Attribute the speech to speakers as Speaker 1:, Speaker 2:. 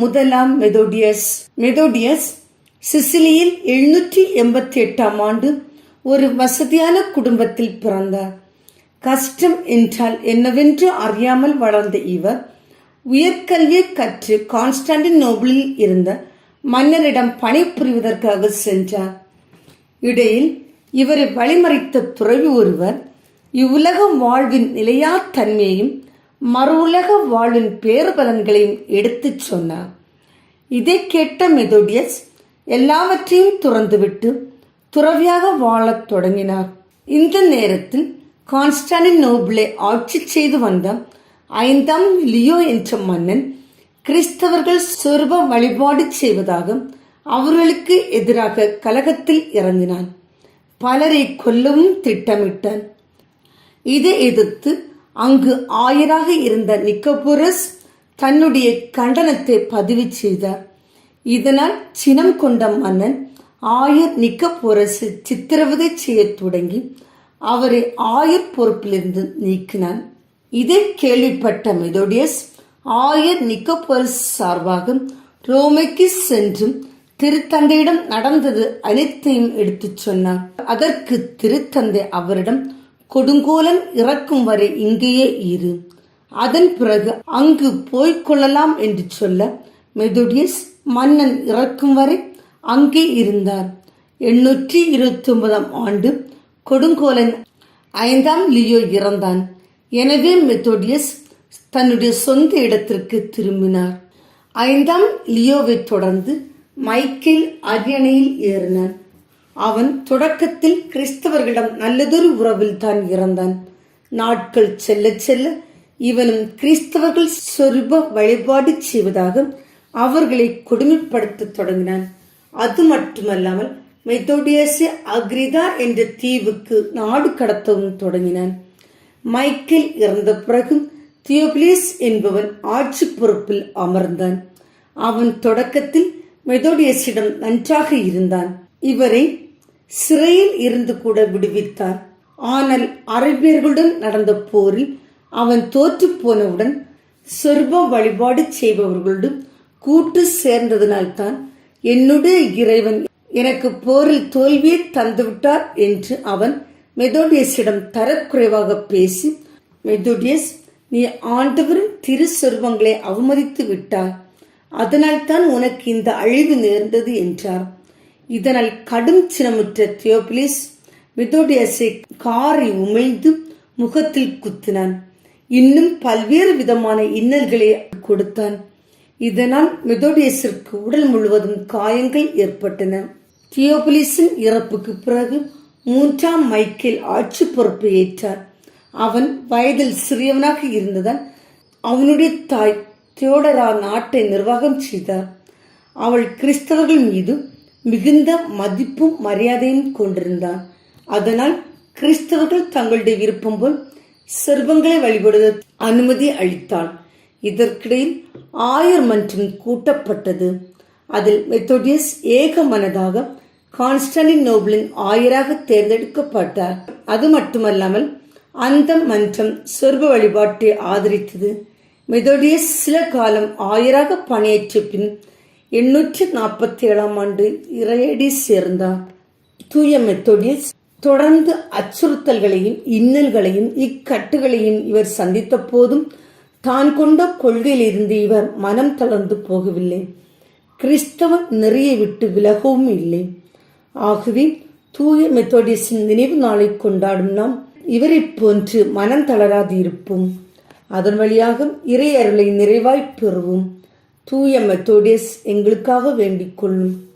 Speaker 1: முதலாம் மெதோடியஸ். மெதோடியஸ் சிசிலியில் எழுநூற்றி எண்பத்தி எட்டாம் ஆண்டு ஒரு வசதியான குடும்பத்தில் பிறந்தார். கஷ்டம் என்றால் என்னவென்று அறியாமல் வளர்ந்த இவர் உயர்கல்வியை கற்று கான்ஸ்டாண்டின் நோபிளில் இருந்த மன்னரிடம் பணிபுரிவதற்காக சென்றார். இடையில் இவரை வழிமறைத்த துறவி ஒருவர் இவ்வுலக வாழ்வின் நிலையா தன்மையையும் மறு உலக வாழ்வின் பேறுபலன்களையும் எடுத்துச் சொன்னார். இதை கேட்ட மெதோடியஸ் எல்லாவற்றையும் துறந்துவிட்டு துறவியாக வாழத் தொடங்கினார். இந்த நேரத்தில் கான்ஸ்டானின் நோபிளை ஆட்சி செய்து வந்த ஐந்தாம் லியோ என்ற மன்னன் கிறிஸ்தவர்கள் சொருப வழிபாடு செய்வதாக அவர்களுக்கு எதிராக கலகத்தில் இறங்கினான். பலரை கொல்லவும் திட்டமிட்டான். இதை எதிர்த்து அங்கு ஆயராக இருந்த நிக்கோபுரஸ் தன்னுடைய கண்டனத்தை பதிவு செய்தார் இதனால் சினம் கொண்ட மன்னன் ஆயர் நிக்கோபோரஸை சித்திரவதை செய்யத் தொடங்கி அவரை ஆயர் பொறுப்பிலிருந்து நீக்கினான். இதை கேள்விப்பட்ட மெதோடியஸ் ஆயர் நிக்கோபோரஸ் சார்பாக ரோமைக்கு சென்று திருத்தந்தையிடம் நடந்தது அனைத்தையும் எடுத்துச் சொன்னார். அதற்கு திருத்தந்தை அவரிடம் கொடுங்கோலன் இறக்கும் வரை இங்கேயே இரு. அதன் பிறகு அங்கு போய்க்கொள்ளலாம் என்று சொல்ல மெதுடியஸ் மன்னன் இறக்கும் வரை அங்கே இருந்தார். எண்ணூற்றி இருபத்தி ஒன்பதாம் ஆண்டு கொடுங்கோலன் ஐந்தாம் லியோ இறந்தான். எனவே மெத்தோடியஸ் தன்னுடைய சொந்த இடத்திற்கு திரும்பினார். ஐந்தாம் லியோவை தொடர்ந்து மைக்கேல் அரியணையில் ஏறினான் அவன் தொடக்கத்தில் கிறிஸ்தவர்களிடம் நல்லதொரு உறவில் தான் இறந்தான். நாட்கள் செல்ல செல்ல இவனும் கிறிஸ்தவர்கள் சொருப வழிபாடு செய்வதாக அவர்களை கொடுமைப்படுத்த தொடங்கினான். அது மட்டுமல்லாமல் மெத்தோடியஸை அக்ரிதா என்ற தீவுக்கு நாடு கடத்தவும் தொடங்கினான். மைக்கேல் இறந்த பிறகு தியோபிலியஸ் என்பவன் ஆட்சி பொறுப்பில் அமர்ந்தான். அவன் தொடக்கத்தில் மெதோடியஸிடம் நன்றாக இருந்தான். இவரை சிறையில் இருந்து கூட விடுவித்தார். ஆனால் அரபியர்களுடன் நடந்த போரில் அவன் தோற்று போனவுடன் சொர்ப வழிபாடு செய்பவர்களுடன் கூட்டு சேர்ந்ததனால்தான் என்னுடைய இறைவன் எனக்கு போரில் தோல்வியை தந்துவிட்டார் என்று அவன் மெதோடியஸிடம் தரக்குறைவாக பேசி மெதோடியஸ் நீ ஆண்டவரின் திரு சொருபங்களை அவமதித்து விட்டார் அதனால்தான் உனக்கு இந்த அழிவு நேர்ந்தது என்றார். இதனால் கடும் சினமுற்ற தியோபிலிஸ் மெதோடியஸை காரை உமிழ்ந்து முகத்தில் குத்தினான். இன்னும் பல்வேறு விதமான இன்னல்களை கொடுத்தான். இதனால் மெதோடியஸிற்கு உடல் முழுவதும் காயங்கள் ஏற்பட்டன. தியோபிலிஸின் இறப்புக்கு பிறகு மூன்றாம் மைக்கேல் ஆட்சி பொறுப்பு ஏற்றார். அவன் வயதில் சிறியவனாக இருந்ததால் அவனுடைய தாய் தியோடரா நாட்டை நிர்வாகம் செய்தார். அவள் கிறிஸ்தவர்கள் மீது மிகுந்த மதிப்பும் மரியாதையும் கொண்டிருந்தான். அதனால் கிறிஸ்தவர்கள் தங்களுடைய விருப்பம் போல் செல்வங்களை வழிபடுவதற்கு அனுமதி அளித்தாள் இதற்கிடையில் ஆயர் மன்றம் கூட்டப்பட்டது. அதில் மெத்தோடியஸ் ஏக மனதாக கான்ஸ்டன்டின் நோபிளின் ஆயராக தேர்ந்தெடுக்கப்பட்டார். அது மட்டுமல்லாமல் அந்த மன்றம் சொர்ப வழிபாட்டை ஆதரித்தது. மெதோடியஸ் சில காலம் ஆயராக பணியேற்ற பின் எண்ணூற்றி நாற்பத்தி ஏழாம் ஆண்டு இறையடி சேர்ந்தார். தூய மெத்தோடியஸ் தொடர்ந்து அச்சுறுத்தல்களையும் இன்னல்களையும் இக்கட்டுகளையும் இவர் சந்தித்த போதும் தான் கொண்ட கொள்கையிலிருந்து இவர் மனம் தளர்ந்து போகவில்லை. கிறிஸ்தவ நெறியை விட்டு விலகவும் இல்லை. ஆகவே தூய மெத்தோடியஸின் நினைவு நாளை கொண்டாடும் நாம் இவரை போன்று மனம் தளராது இருப்போம் அதன் வழியாக இறை அருளை நிறைவாய் பெறுவோம். தூய மெத்தோடியஸ் எங்களுக்காக வேண்டிக் கொள்ளும்.